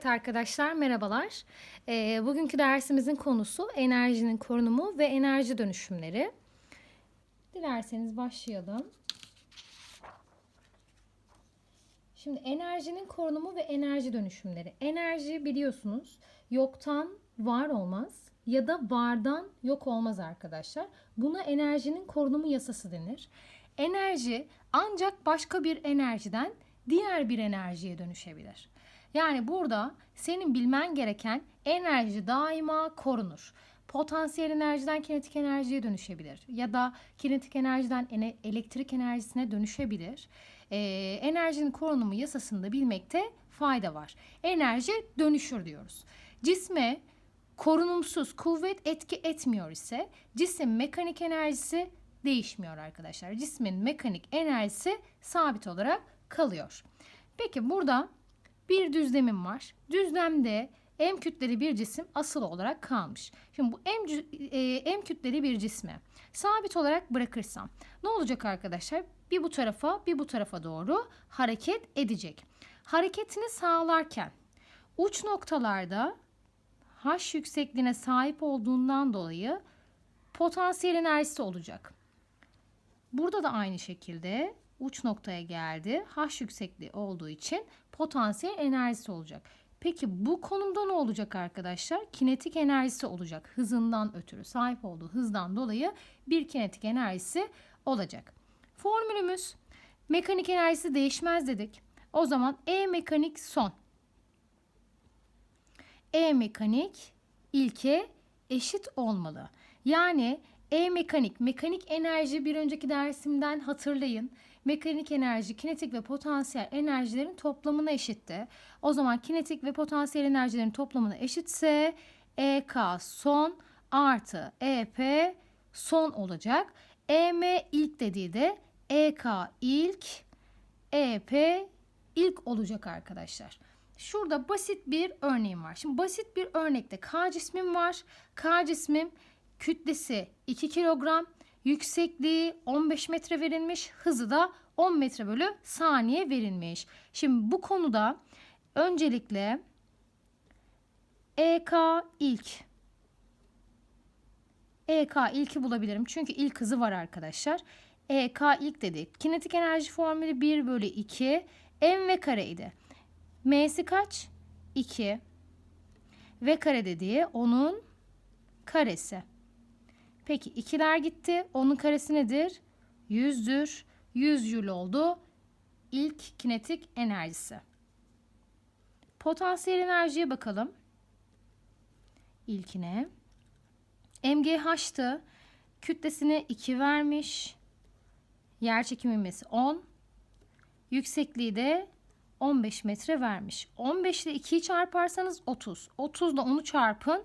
Evet arkadaşlar merhabalar. Ee, bugünkü dersimizin konusu enerjinin korunumu ve enerji dönüşümleri. Dilerseniz başlayalım. Şimdi enerjinin korunumu ve enerji dönüşümleri. Enerji biliyorsunuz yoktan var olmaz ya da vardan yok olmaz arkadaşlar. Buna enerjinin korunumu yasası denir. Enerji ancak başka bir enerjiden diğer bir enerjiye dönüşebilir. Yani burada senin bilmen gereken enerji daima korunur. Potansiyel enerjiden kinetik enerjiye dönüşebilir ya da kinetik enerjiden ene- elektrik enerjisine dönüşebilir. Ee, enerjinin korunumu yasasını da bilmekte fayda var. Enerji dönüşür diyoruz. Cisme korunumsuz kuvvet etki etmiyor ise cisim mekanik enerjisi değişmiyor arkadaşlar. Cismin mekanik enerjisi sabit olarak kalıyor. Peki burada bir düzlemim var. Düzlemde M kütleli bir cisim asıl olarak kalmış. Şimdi bu M, e, M kütleli bir cismi sabit olarak bırakırsam ne olacak arkadaşlar? Bir bu tarafa bir bu tarafa doğru hareket edecek. Hareketini sağlarken uç noktalarda H yüksekliğine sahip olduğundan dolayı potansiyel enerjisi olacak. Burada da aynı şekilde uç noktaya geldi. H yüksekliği olduğu için potansiyel enerjisi olacak. Peki bu konumda ne olacak arkadaşlar? Kinetik enerjisi olacak. Hızından ötürü sahip olduğu hızdan dolayı bir kinetik enerjisi olacak. Formülümüz mekanik enerjisi değişmez dedik. O zaman E mekanik son. E mekanik ilke eşit olmalı. Yani E mekanik, mekanik enerji bir önceki dersimden hatırlayın. Mekanik enerji, kinetik ve potansiyel enerjilerin toplamına eşitti. O zaman kinetik ve potansiyel enerjilerin toplamına eşitse EK son artı EP son olacak. EM ilk dediği de EK ilk, EP ilk olacak arkadaşlar. Şurada basit bir örneğim var. Şimdi basit bir örnekte K cismim var. K cismim kütlesi 2 kilogram, yüksekliği 15 metre verilmiş, hızı da 10 metre bölü saniye verilmiş. Şimdi bu konuda öncelikle EK ilk EK ilki bulabilirim. Çünkü ilk hızı var arkadaşlar. EK ilk dedik. Kinetik enerji formülü 1 bölü 2 mv kareydi. M'si kaç? 2. V kare dediği onun karesi. Peki ikiler gitti. Onun karesi nedir? 100'dür. 100 jül oldu. İlk kinetik enerjisi. Potansiyel enerjiye bakalım. İlkine. MGH'tı. Kütlesine 2 vermiş. Yer çekimi ivmesi 10. Yüksekliği de 15 metre vermiş. 15 ile 2'yi çarparsanız 30. 30 ile 10'u çarpın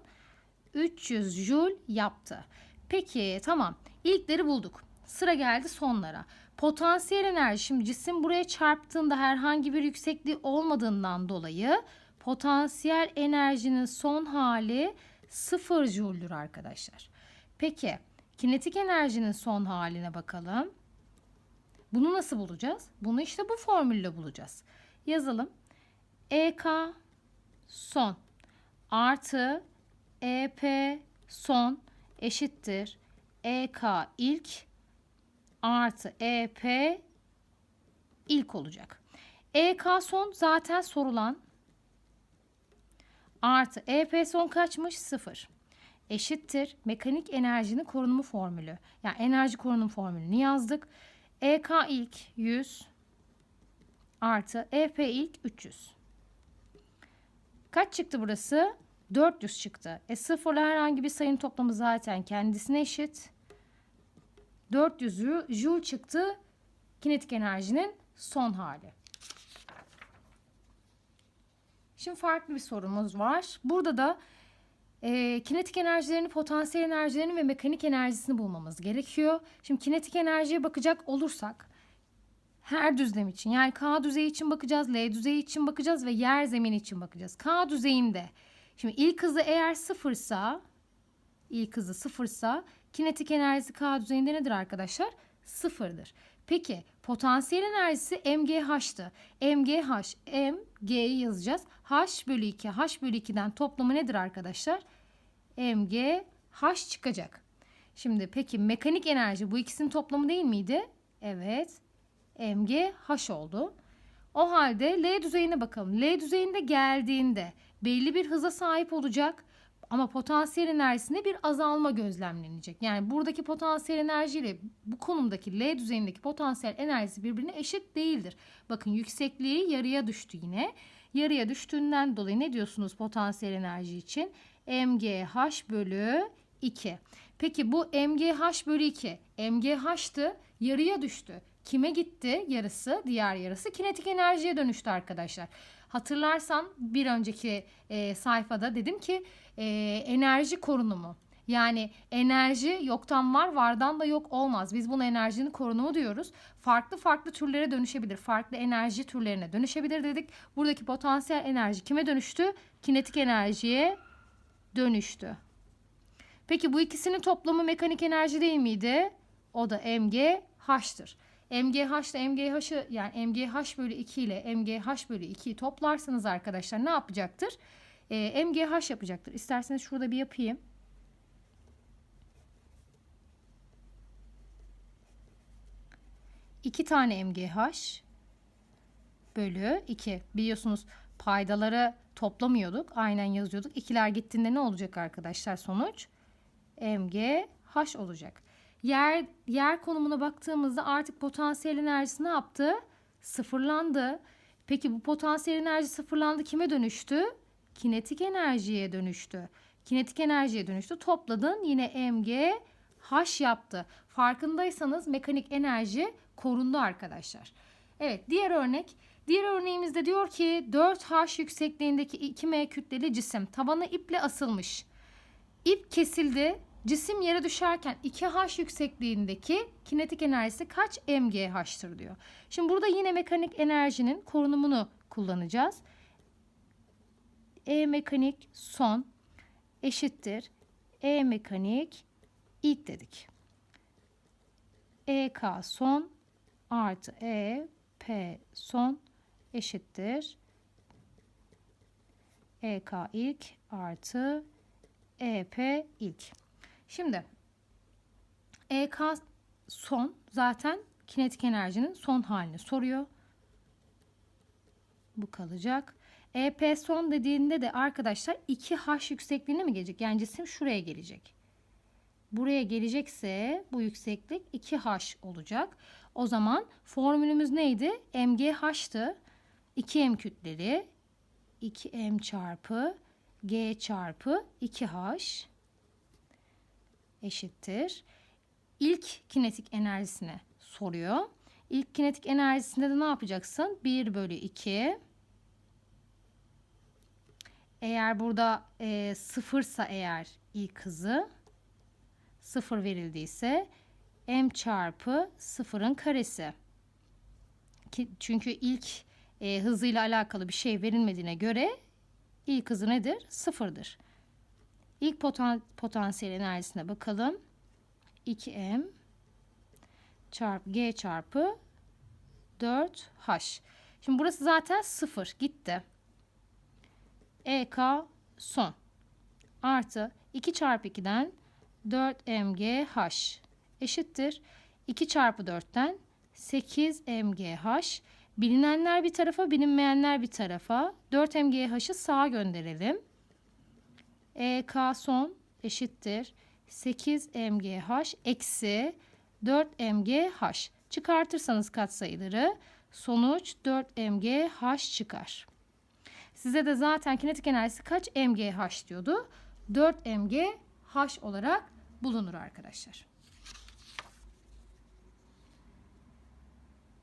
300 jül yaptı. Peki tamam. İlkleri bulduk. Sıra geldi sonlara. Potansiyel enerji şimdi cisim buraya çarptığında herhangi bir yüksekliği olmadığından dolayı potansiyel enerjinin son hali 0 jüldür arkadaşlar. Peki kinetik enerjinin son haline bakalım. Bunu nasıl bulacağız? Bunu işte bu formülle bulacağız. Yazalım. EK son artı EP son eşittir. EK ilk artı EP ilk olacak. EK son zaten sorulan artı EP son kaçmış? Sıfır. Eşittir. Mekanik enerjinin korunumu formülü. Yani enerji korunum formülünü yazdık. EK ilk 100 artı EP ilk 300. Kaç çıktı burası? 400 çıktı. E sıfırla herhangi bir sayının toplamı zaten kendisine eşit. 400 joule çıktı kinetik enerjinin son hali. Şimdi farklı bir sorumuz var. Burada da e, kinetik enerjilerini, potansiyel enerjilerini ve mekanik enerjisini bulmamız gerekiyor. Şimdi kinetik enerjiye bakacak olursak her düzlem için yani K düzeyi için bakacağız, L düzeyi için bakacağız ve yer zemini için bakacağız. K düzeyinde şimdi ilk hızı eğer sıfırsa ilk hızı sıfırsa kinetik enerjisi K düzeyinde nedir arkadaşlar? Sıfırdır. Peki Potansiyel enerjisi MGH'tı. MGH, M, G'yi yazacağız. H bölü 2, H bölü 2'den toplamı nedir arkadaşlar? MGH çıkacak. Şimdi peki mekanik enerji bu ikisinin toplamı değil miydi? Evet. MGH oldu. O halde L düzeyine bakalım. L düzeyinde geldiğinde belli bir hıza sahip olacak ama potansiyel enerjisinde bir azalma gözlemlenecek. Yani buradaki potansiyel enerji ile bu konumdaki L düzeyindeki potansiyel enerjisi birbirine eşit değildir. Bakın yüksekliği yarıya düştü yine. Yarıya düştüğünden dolayı ne diyorsunuz potansiyel enerji için? MGH bölü 2. Peki bu MGH bölü 2. MGH'tı yarıya düştü. Kime gitti yarısı? Diğer yarısı kinetik enerjiye dönüştü arkadaşlar. Hatırlarsan bir önceki e, sayfada dedim ki e, enerji korunumu. Yani enerji yoktan var, vardan da yok olmaz. Biz buna enerjinin korunumu diyoruz. Farklı farklı türlere dönüşebilir. Farklı enerji türlerine dönüşebilir dedik. Buradaki potansiyel enerji kime dönüştü? Kinetik enerjiye dönüştü. Peki bu ikisinin toplamı mekanik enerji değil miydi? O da MGH'tır. MGH ile MGH'ı yani MGH bölü 2 ile MGH bölü 2'yi toplarsanız arkadaşlar ne yapacaktır? Ee, MGH yapacaktır. İsterseniz şurada bir yapayım. İki tane MGH bölü 2. Biliyorsunuz paydaları toplamıyorduk. Aynen yazıyorduk. İkiler gittiğinde ne olacak arkadaşlar sonuç? MGH olacak. Yer, yer konumuna baktığımızda artık potansiyel enerjisi ne yaptı? Sıfırlandı. Peki bu potansiyel enerji sıfırlandı kime dönüştü? Kinetik enerjiye dönüştü. Kinetik enerjiye dönüştü. Topladın yine mg h yaptı. Farkındaysanız mekanik enerji korundu arkadaşlar. Evet diğer örnek. Diğer örneğimizde diyor ki 4H yüksekliğindeki 2M kütleli cisim tabanı iple asılmış. İp kesildi. Cisim yere düşerken 2H yüksekliğindeki kinetik enerjisi kaç mGh'tır diyor. Şimdi burada yine mekanik enerjinin korunumunu kullanacağız. E mekanik son eşittir. E mekanik ilk dedik. EK son artı E P son eşittir. EK ilk artı EP ilk. Şimdi EK son zaten kinetik enerjinin son halini soruyor. Bu kalacak. EP son dediğinde de arkadaşlar 2H yüksekliğine mi gelecek? Yani cisim şuraya gelecek. Buraya gelecekse bu yükseklik 2H olacak. O zaman formülümüz neydi? MGH'tı. 2M kütleli 2M çarpı G çarpı 2H eşittir. İlk kinetik enerjisine soruyor. İlk kinetik enerjisinde de ne yapacaksın? 1 bölü 2. Eğer burada e, sıfırsa eğer ilk hızı sıfır verildiyse m çarpı sıfırın karesi. Ki, çünkü ilk e, hızıyla alakalı bir şey verilmediğine göre ilk hızı nedir? Sıfırdır. İlk potan potansiyel enerjisine bakalım. 2m çarpı g çarpı 4h. Şimdi burası zaten sıfır gitti. EK son artı 2 çarpı 2'den 4 mgh eşittir. 2 çarpı 4'ten 8 mgh. Bilinenler bir tarafa bilinmeyenler bir tarafa. 4 mgh'ı sağa gönderelim. EK son eşittir 8 mgh eksi 4 mgh. Çıkartırsanız katsayıları sonuç 4 mgh çıkar. Size de zaten kinetik enerjisi kaç mgh diyordu? 4 mgh olarak bulunur arkadaşlar.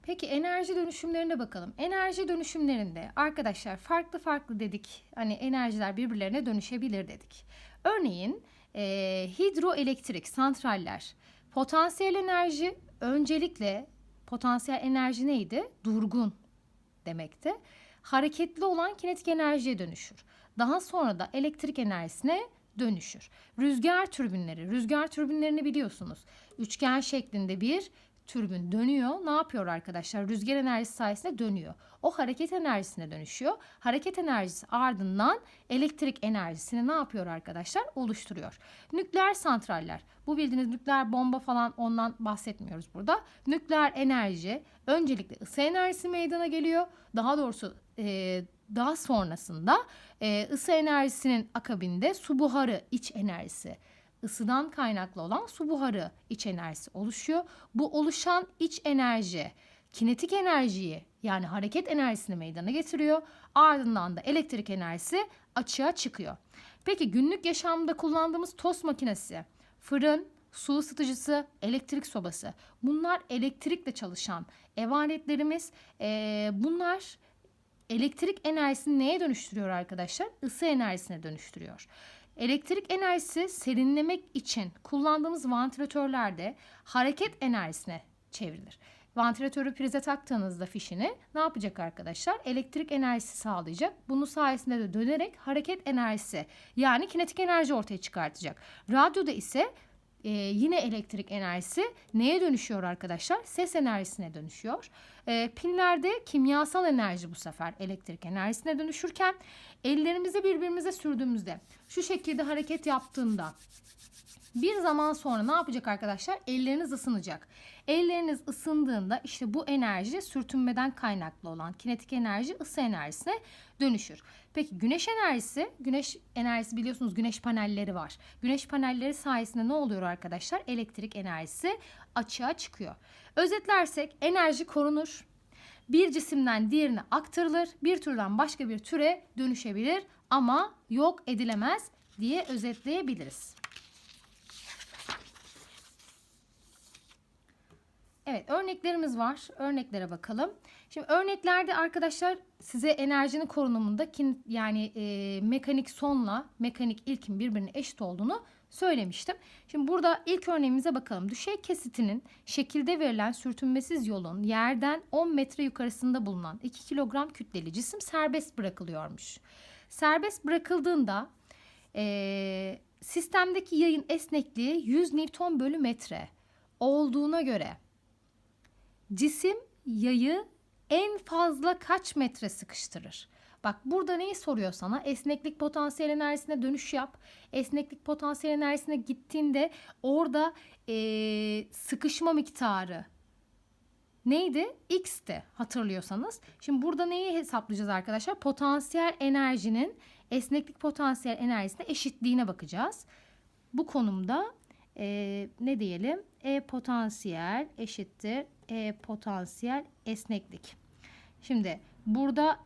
Peki enerji dönüşümlerine bakalım. Enerji dönüşümlerinde arkadaşlar farklı farklı dedik. Hani enerjiler birbirlerine dönüşebilir dedik. Örneğin e, hidroelektrik santraller potansiyel enerji öncelikle potansiyel enerji neydi? Durgun demekti. Hareketli olan kinetik enerjiye dönüşür. Daha sonra da elektrik enerjisine dönüşür. Rüzgar türbinleri, rüzgar türbinlerini biliyorsunuz. Üçgen şeklinde bir türbün dönüyor. Ne yapıyor arkadaşlar? Rüzgar enerjisi sayesinde dönüyor. O hareket enerjisine dönüşüyor. Hareket enerjisi ardından elektrik enerjisini ne yapıyor arkadaşlar? Oluşturuyor. Nükleer santraller. Bu bildiğiniz nükleer bomba falan ondan bahsetmiyoruz burada. Nükleer enerji öncelikle ısı enerjisi meydana geliyor. Daha doğrusu e, daha sonrasında e, ısı enerjisinin akabinde su buharı iç enerjisi ısıdan kaynaklı olan su buharı iç enerjisi oluşuyor. Bu oluşan iç enerji kinetik enerjiyi yani hareket enerjisini meydana getiriyor. Ardından da elektrik enerjisi açığa çıkıyor. Peki günlük yaşamda kullandığımız tost makinesi, fırın, su ısıtıcısı, elektrik sobası bunlar elektrikle çalışan ev aletlerimiz. Ee, bunlar elektrik enerjisini neye dönüştürüyor arkadaşlar? Isı enerjisine dönüştürüyor. Elektrik enerjisi serinlemek için kullandığımız vantilatörlerde hareket enerjisine çevrilir. Vantilatörü prize taktığınızda fişini ne yapacak arkadaşlar? Elektrik enerjisi sağlayacak. Bunun sayesinde de dönerek hareket enerjisi yani kinetik enerji ortaya çıkartacak. Radyoda ise e, yine elektrik enerjisi neye dönüşüyor arkadaşlar? Ses enerjisine dönüşüyor. E, pinlerde kimyasal enerji bu sefer elektrik enerjisine dönüşürken ellerimizi birbirimize sürdüğümüzde şu şekilde hareket yaptığında bir zaman sonra ne yapacak arkadaşlar? Elleriniz ısınacak. Elleriniz ısındığında işte bu enerji sürtünmeden kaynaklı olan kinetik enerji ısı enerjisine dönüşür. Peki güneş enerjisi, güneş enerjisi biliyorsunuz güneş panelleri var. Güneş panelleri sayesinde ne oluyor arkadaşlar? Elektrik enerjisi açığa çıkıyor. Özetlersek enerji korunur. Bir cisimden diğerine aktarılır. Bir türden başka bir türe dönüşebilir ama yok edilemez diye özetleyebiliriz. Evet örneklerimiz var. Örneklere bakalım. Şimdi örneklerde arkadaşlar size enerjinin korunumunda yani e, mekanik sonla mekanik ilkin birbirine eşit olduğunu söylemiştim. Şimdi burada ilk örneğimize bakalım. Düşey kesitinin şekilde verilen sürtünmesiz yolun yerden 10 metre yukarısında bulunan 2 kilogram kütleli cisim serbest bırakılıyormuş. Serbest bırakıldığında e, sistemdeki yayın esnekliği 100 Newton bölü metre olduğuna göre cisim yayı en fazla kaç metre sıkıştırır? Bak burada neyi soruyor sana? Esneklik potansiyel enerjisine dönüş yap. Esneklik potansiyel enerjisine gittiğinde orada ee, sıkışma miktarı neydi? X'ti hatırlıyorsanız. Şimdi burada neyi hesaplayacağız arkadaşlar? Potansiyel enerjinin esneklik potansiyel enerjisine eşitliğine bakacağız. Bu konumda e, ne diyelim? E potansiyel eşittir E potansiyel esneklik. Şimdi burada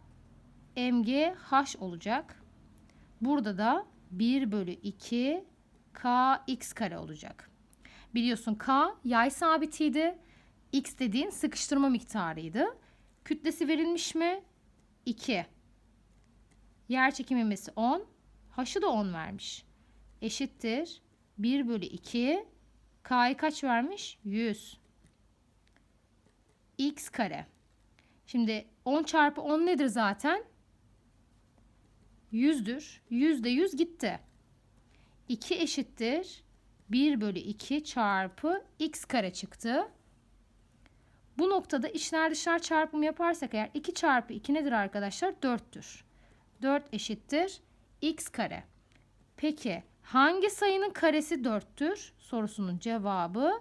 mg h olacak. Burada da 1 bölü 2 k x kare olacak. Biliyorsun k yay sabitiydi. x dediğin sıkıştırma miktarıydı. Kütlesi verilmiş mi? 2. Yer çekim ivmesi 10. H'ı da 10 vermiş. Eşittir. 1 bölü 2. K'yı kaç vermiş? 100. X kare. Şimdi 10 çarpı 10 nedir zaten? 100'dür. Yüzde 100 gitti. 2 eşittir. 1 bölü 2 çarpı x kare çıktı. Bu noktada içler dışlar çarpımı yaparsak eğer 2 çarpı 2 nedir arkadaşlar? 4'tür. 4 eşittir x kare. Peki hangi sayının karesi 4'tür? Sorusunun cevabı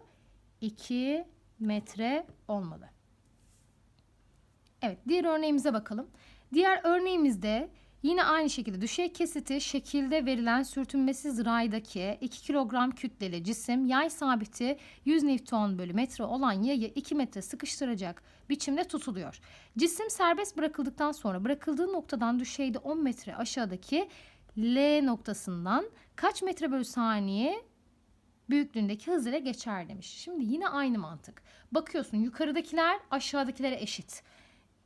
2 metre olmalı. Evet diğer örneğimize bakalım. Diğer örneğimizde Yine aynı şekilde düşey kesiti şekilde verilen sürtünmesiz raydaki 2 kilogram kütleli cisim yay sabiti 100 Newton bölü metre olan yayı 2 metre sıkıştıracak biçimde tutuluyor. Cisim serbest bırakıldıktan sonra bırakıldığı noktadan düşeyde 10 metre aşağıdaki L noktasından kaç metre bölü saniye büyüklüğündeki hız ile geçer demiş. Şimdi yine aynı mantık. Bakıyorsun yukarıdakiler aşağıdakilere eşit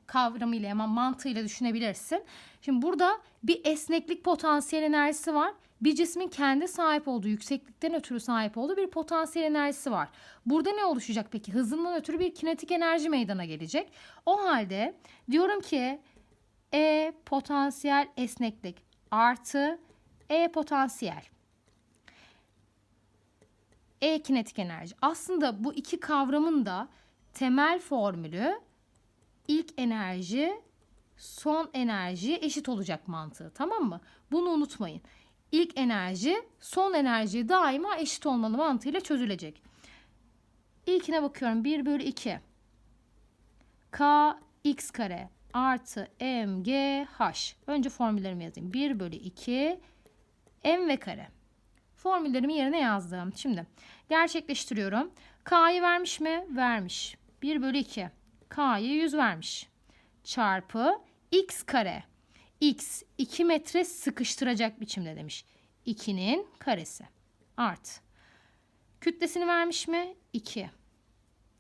kavramıyla hemen mantığıyla düşünebilirsin. Şimdi burada bir esneklik potansiyel enerjisi var. Bir cismin kendi sahip olduğu yükseklikten ötürü sahip olduğu bir potansiyel enerjisi var. Burada ne oluşacak peki? Hızından ötürü bir kinetik enerji meydana gelecek. O halde diyorum ki E potansiyel esneklik artı E potansiyel. E kinetik enerji. Aslında bu iki kavramın da temel formülü ilk enerji son enerjiye eşit olacak mantığı tamam mı? Bunu unutmayın. İlk enerji son enerjiye daima eşit olmalı mantığıyla çözülecek. İlkine bakıyorum 1 bölü 2 k x kare artı m g h. Önce formüllerimi yazayım. 1 bölü 2 m ve kare. Formüllerimi yerine yazdım. Şimdi gerçekleştiriyorum. K'yı vermiş mi? Vermiş. 1 bölü 2. K'yı 100 vermiş. Çarpı x kare. x 2 metre sıkıştıracak biçimde demiş. 2'nin karesi. Art. Kütlesini vermiş mi? 2.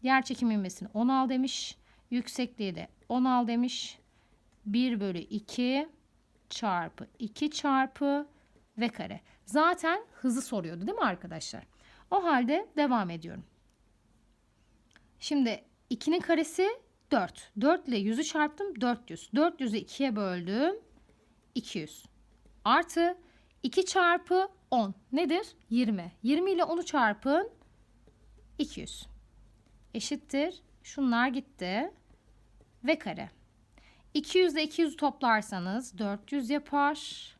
Yer çekim ivmesini 10 al demiş. Yüksekliği de 10 al demiş. 1 bölü 2 çarpı 2 çarpı v kare. Zaten hızı soruyordu değil mi arkadaşlar? O halde devam ediyorum. Şimdi 2'nin karesi 4. 4 ile 100'ü çarptım 400. 400'ü 2'ye böldüm 200. Artı 2 çarpı 10 nedir? 20. 20 ile 10'u çarpın 200. Eşittir. Şunlar gitti. Ve kare. 200 ile 200 toplarsanız 400 yapar.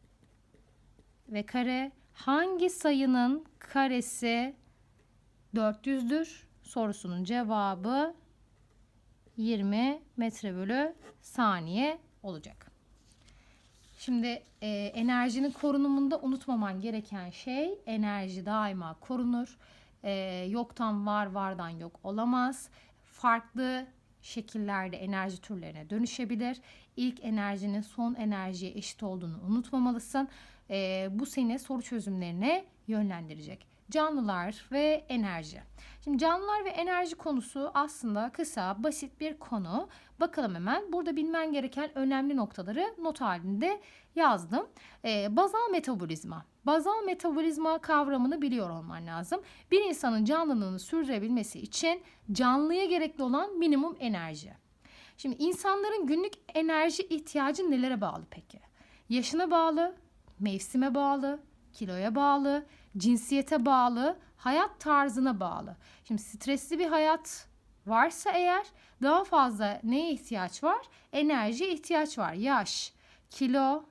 Ve kare. Hangi sayının karesi 400'dür? Sorusunun cevabı 20 metre bölü saniye olacak. Şimdi e, enerjinin korunumunda unutmaman gereken şey enerji daima korunur. E, yoktan var, vardan yok olamaz. Farklı şekillerde enerji türlerine dönüşebilir. İlk enerjinin son enerjiye eşit olduğunu unutmamalısın. E, bu seni soru çözümlerine yönlendirecek. Canlılar ve enerji. Şimdi canlılar ve enerji konusu aslında kısa, basit bir konu. Bakalım hemen. Burada bilmen gereken önemli noktaları not halinde yazdım. Ee, bazal metabolizma. Bazal metabolizma kavramını biliyor olman lazım. Bir insanın canlılığını sürdürebilmesi için canlıya gerekli olan minimum enerji. Şimdi insanların günlük enerji ihtiyacı nelere bağlı peki? Yaşına bağlı, mevsime bağlı, kiloya bağlı, cinsiyete bağlı, hayat tarzına bağlı. Şimdi stresli bir hayat varsa eğer daha fazla neye ihtiyaç var? Enerjiye ihtiyaç var. Yaş, kilo,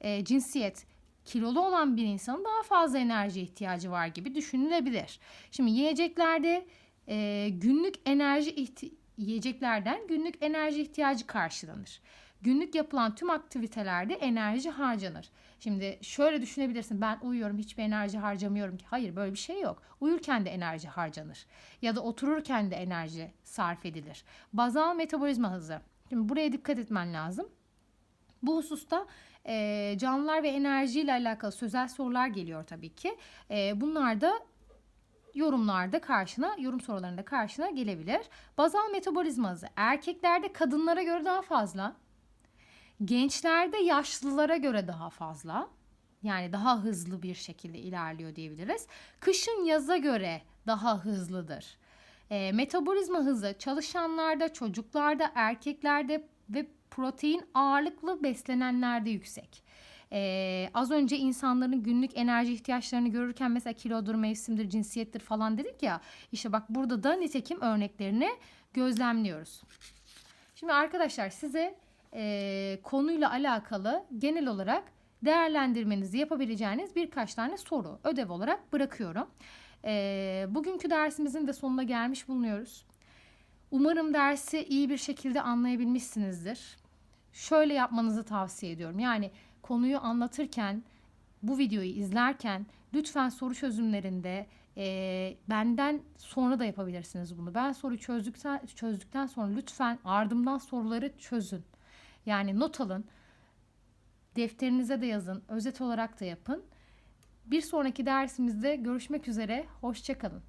e, cinsiyet. Kilolu olan bir insanın daha fazla enerji ihtiyacı var gibi düşünülebilir. Şimdi yiyeceklerde e, günlük enerji ihti- yiyeceklerden günlük enerji ihtiyacı karşılanır. Günlük yapılan tüm aktivitelerde enerji harcanır. Şimdi şöyle düşünebilirsin ben uyuyorum hiçbir enerji harcamıyorum ki. Hayır böyle bir şey yok. Uyurken de enerji harcanır. Ya da otururken de enerji sarf edilir. Bazal metabolizma hızı. Şimdi buraya dikkat etmen lazım. Bu hususta e, canlılar ve enerji ile alakalı sözel sorular geliyor tabii ki. E, bunlar da yorumlarda karşına, yorum sorularında karşına gelebilir. Bazal metabolizma hızı erkeklerde kadınlara göre daha fazla. Gençlerde yaşlılara göre daha fazla. Yani daha hızlı bir şekilde ilerliyor diyebiliriz. Kışın yaza göre daha hızlıdır. E, metabolizma hızı çalışanlarda, çocuklarda, erkeklerde ve protein ağırlıklı beslenenlerde yüksek. Ee, az önce insanların günlük enerji ihtiyaçlarını görürken mesela kilodur, mevsimdir, cinsiyettir falan dedik ya. İşte bak burada da nitekim örneklerini gözlemliyoruz. Şimdi arkadaşlar size e, konuyla alakalı genel olarak değerlendirmenizi yapabileceğiniz birkaç tane soru ödev olarak bırakıyorum. E, bugünkü dersimizin de sonuna gelmiş bulunuyoruz. Umarım dersi iyi bir şekilde anlayabilmişsinizdir. Şöyle yapmanızı tavsiye ediyorum. Yani konuyu anlatırken, bu videoyu izlerken lütfen soru çözümlerinde e, benden sonra da yapabilirsiniz bunu. Ben soruyu çözdükten, çözdükten sonra lütfen ardımdan soruları çözün. Yani not alın. Defterinize de yazın. Özet olarak da yapın. Bir sonraki dersimizde görüşmek üzere. Hoşçakalın.